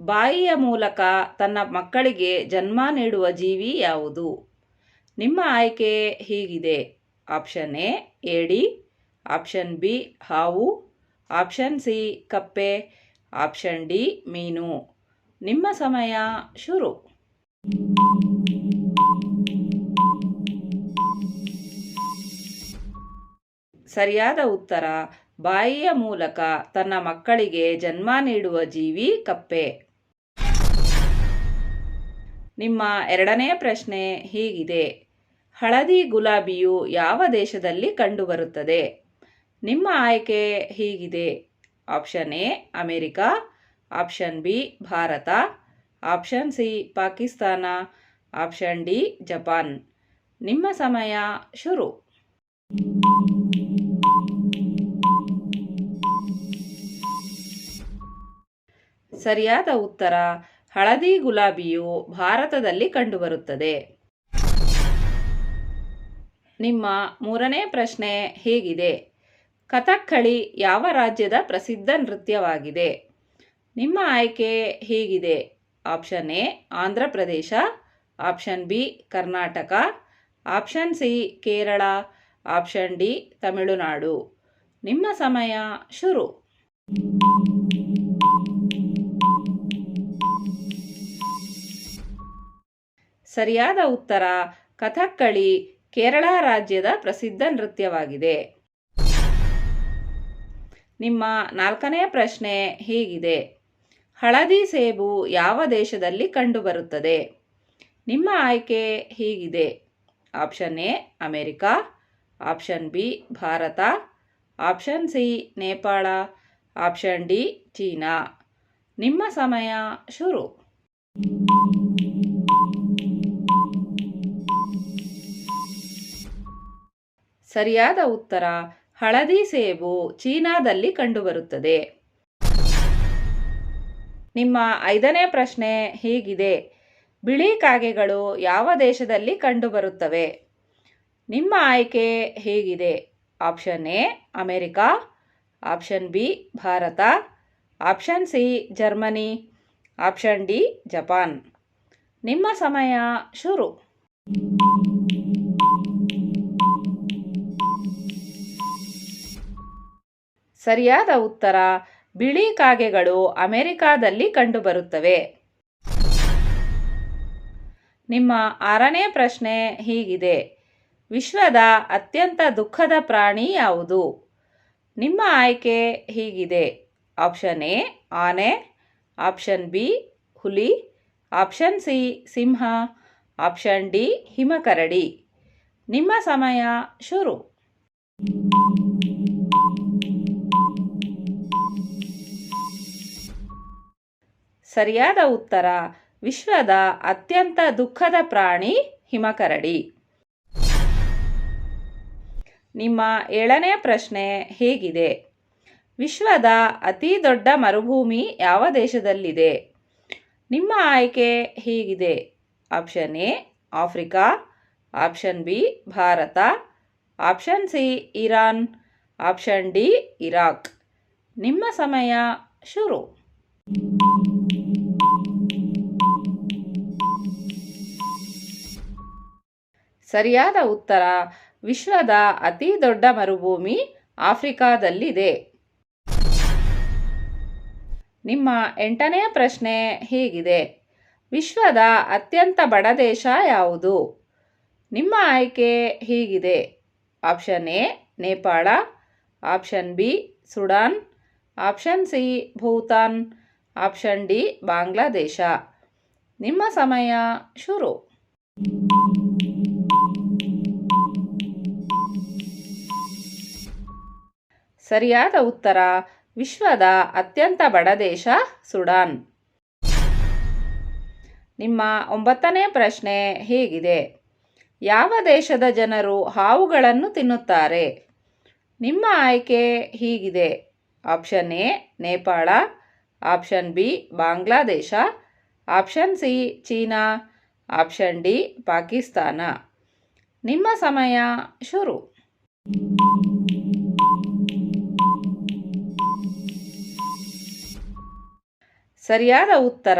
ಬಾಯಿಯ ಮೂಲಕ ತನ್ನ ಮಕ್ಕಳಿಗೆ ಜನ್ಮ ನೀಡುವ ಜೀವಿ ಯಾವುದು? ನಿಮ್ಮ ಆಯ್ಕೆ ಹೀಗಿದೆ. ಆಪ್ಷನ್ ಎ, ಏಡಿ. ಆಪ್ಷನ್ ಬಿ, ಹಾವು. ಆಪ್ಷನ್ ಸಿ, ಕಪ್ಪೆ. ಆಪ್ಷನ್ ಡಿ, ಮೀನು. ನಿಮ್ಮ ಸಮಯ ಶುರು. ಸರಿಯಾದ ಉತ್ತರ, ಬಾಯಿಯ ಮೂಲಕ ತನ್ನ ಮಕ್ಕಳಿಗೆ ಜನ್ಮ ನೀಡುವ ಜೀವಿ ಕಪ್ಪೆ. ನಿಮ್ಮ ಎರಡನೇ ಪ್ರಶ್ನೆ ಹೀಗಿದೆ. ಹಳದಿ ಗುಲಾಬಿಯು ಯಾವ ದೇಶದಲ್ಲಿ ಕಂಡುಬರುತ್ತದೆ? ನಿಮ್ಮ ಆಯ್ಕೆ ಹೀಗಿದೆ. Option A, America. Option B, Bharat. Option C, Pakistan. Option D, Japan. ನಿಮ್ಮ ಸಮಯ ಶುರು. ಸರಿಯಾದ ಉತ್ತರ ಹಳದಿ ಗುಲಾಬಿಯು ಭಾರತದಲ್ಲಿ ಕಂಡುಬರುತ್ತದೆ. ನಿಮ್ಮ ಮೂರನೇ ಪ್ರಶ್ನೆ ಹೇಗಿದೆ. ಕಥಕ್ಕಳಿ ಯಾವ ರಾಜ್ಯದ ಪ್ರಸಿದ್ಧ ನೃತ್ಯವಾಗಿದೆ. ನಿಮ್ಮ ಆಯ್ಕೆ ಹೇಗಿದೆ. Option A, Andhra Pradesh. Option B, Karnataka. Option C, Kerala. Option D, Tamil Nadu. ನಿಮ್ಮ ಸಮಯ ಶುರು. ಸರಿಯಾದ ಉತ್ತರ ಕಥಕ್ಕಳಿ ಕೇರಳ ರಾಜ್ಯದ ಪ್ರಸಿದ್ಧ ನೃತ್ಯವಾಗಿದೆ. ನಿಮ್ಮ ನಾಲ್ಕನೇ ಪ್ರಶ್ನೆ ಹೀಗಿದೆ. ಹಳದಿ ಸೇಬು ಯಾವ ದೇಶದಲ್ಲಿ ಕಂಡುಬರುತ್ತದೆ? ನಿಮ್ಮ ಆಯ್ಕೆ ಹೀಗಿದೆ. Option A, America. Option B, Bharat. Option C, Nepal. Option D, China. ನಿಮ್ಮ ಸಮಯ ಶುರು. ಸರಿಯಾದ ಉತ್ತರ ಹಳದಿ ಸೇಬು ಚೀನಾದಲ್ಲಿ ಕಂಡುಬರುತ್ತದೆ. ನಿಮ್ಮ ಐದನೇ ಪ್ರಶ್ನೆ ಹೀಗಿದೆ. ಬಿಳಿ ಕಾಗೆಗಳು ಯಾವ ದೇಶದಲ್ಲಿ ಕಂಡುಬರುತ್ತವೆ? ನಿಮ್ಮ ಆಯ್ಕೆ ಹೇಗಿದೆ. Option A, America. Option B, Bharat. Option C, Germany. Option D, Japan. ನಿಮ್ಮ ಸಮಯ ಶುರು. ಸರಿಯಾದ ಉತ್ತರ, ಬಿಳಿ ಕಾಗೆಗಳು ಅಮೆರಿಕಾದಲ್ಲಿ ಕಂಡುಬರುತ್ತವೆ. ನಿಮ್ಮ ಆರನೇ ಪ್ರಶ್ನೆ ಹೀಗಿದೆ. ವಿಶ್ವದ ಅತ್ಯಂತ ದುಃಖದ ಪ್ರಾಣಿ ಯಾವುದು? ನಿಮ್ಮ ಆಯ್ಕೆ ಹೀಗಿದೆ. ಆಪ್ಷನ್ ಎ, ಆನೆ. ಆಪ್ಷನ್ ಬಿ, ಹುಲಿ. ಆಪ್ಷನ್ ಸಿ, ಸಿಂಹ. ಆಪ್ಷನ್ ಡಿ, ಹಿಮಕರಡಿ. ನಿಮ್ಮ ಸಮಯ ಶುರು. ಸರಿಯಾದ ಉತ್ತರ, ವಿಶ್ವದ ಅತ್ಯಂತ ದುಃಖದ ಪ್ರಾಣಿ ಹಿಮಕರಡಿ. ನಿಮ್ಮ ಏಳನೇ ಪ್ರಶ್ನೆ ಹೇಗಿದೆ. ವಿಶ್ವದ ಅತಿ ದೊಡ್ಡ ಮರುಭೂಮಿ ಯಾವ ದೇಶದಲ್ಲಿದೆ? ನಿಮ್ಮ ಆಯ್ಕೆ ಹೀಗಿದೆ. Option A, Africa. Option B, Bharat. Option C, Iran. Option D, Iraq. ನಿಮ್ಮ ಸಮಯ ಶುರು. ಸರಿಯಾದ ಉತ್ತರ. ವಿಶ್ವದ ಅತಿ ದೊಡ್ಡ ಮರುಭೂಮಿ ಆಫ್ರಿಕಾದಲ್ಲಿದೆ. ನಿಮ್ಮ ಎಂಟನೆಯ ಪ್ರಶ್ನೆ ಹೀಗಿದೆ. ವಿಶ್ವದ ಅತ್ಯಂತ ಬಡ ದೇಶ ಯಾವುದು? ನಿಮ್ಮ ಆಯ್ಕೆ ಹೀಗಿದೆ. Option A, Nepal. Option B, Sudan. Option C, Bhutan. Option D, Bangladesh. ನಿಮ್ಮ ಸಮಯ ಶುರು. ಸರಿಯಾದ ಉತ್ತರ. ವಿಶ್ವದ ಅತ್ಯಂತ ಬಡ ದೇಶ ಸುಡಾನ್. ನಿಮ್ಮ ಒಂಬತ್ತನೇ ಪ್ರಶ್ನೆ ಹೀಗಿದೆ. ಯಾವ ದೇಶದ ಜನರು ಹಾವುಗಳನ್ನು ತಿನ್ನುತ್ತಾರೆ? ನಿಮ್ಮ ಆಯ್ಕೆ ಹೀಗಿದೆ. Option A, Nepal. Option B, Bangladesh. Option C, China. Option D, Pakistan. ನಿಮ್ಮ ಸಮಯ ಶುರು. ಸರಿಯಾದ ಉತ್ತರ,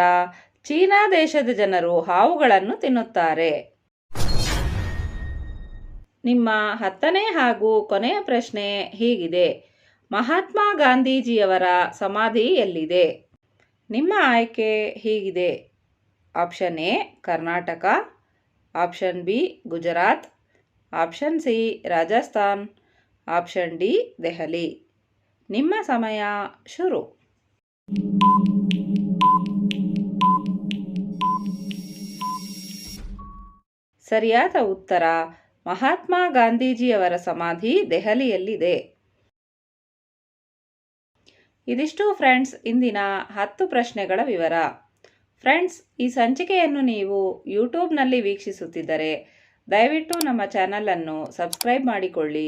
ಚೀನಾ ದೇಶದ ಜನರು ಹಾವುಗಳನ್ನು ತಿನ್ನುತ್ತಾರೆ. ನಿಮ್ಮ ಹತ್ತನೇ ಹಾಗೂ ಕೊನೆಯ ಪ್ರಶ್ನೆ ಹೀಗಿದೆ. ಮಹಾತ್ಮ ಗಾಂಧೀಜಿಯವರ ಸಮಾಧಿ ಎಲ್ಲಿದೆ? ನಿಮ್ಮ ಆಯ್ಕೆ ಹೀಗಿದೆ. Option A, Karnataka. Option B, Gujarat. Option C, Rajasthan. Option D, Delhi. ನಿಮ್ಮ ಸಮಯ ಶುರು. ಸರಿಯಾದ ಉತ್ತರ, ಮಹಾತ್ಮ ಗಾಂಧೀಜಿಯವರ ಸಮಾಧಿ ದೆಹಲಿಯಲ್ಲಿದೆ. ಇದಿಷ್ಟು ಫ್ರೆಂಡ್ಸ್, ಇಂದಿನ ಹತ್ತು ಪ್ರಶ್ನೆಗಳ ವಿವರ. ಫ್ರೆಂಡ್ಸ್, ಈ ಸಂಚಿಕೆಯನ್ನು ನೀವು ಯೂಟ್ಯೂಬ್ನಲ್ಲಿ ವೀಕ್ಷಿಸುತ್ತಿದ್ದರೆ ದಯವಿಟ್ಟು ನಮ್ಮ ಚಾನಲನ್ನು ಸಬ್ಸ್ಕ್ರೈಬ್ ಮಾಡಿಕೊಳ್ಳಿ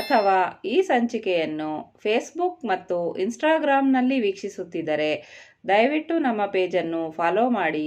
ಅಥವಾ ಈ ಸಂಚಿಕೆಯನ್ನು ಫೇಸ್ಬುಕ್ ಮತ್ತು ಇನ್ಸ್ಟಾಗ್ರಾಮ್ನಲ್ಲಿ ವೀಕ್ಷಿಸುತ್ತಿದ್ದರೆ ದಯವಿಟ್ಟು ನಮ್ಮ ಪೇಜನ್ನು ಫಾಲೋ ಮಾಡಿ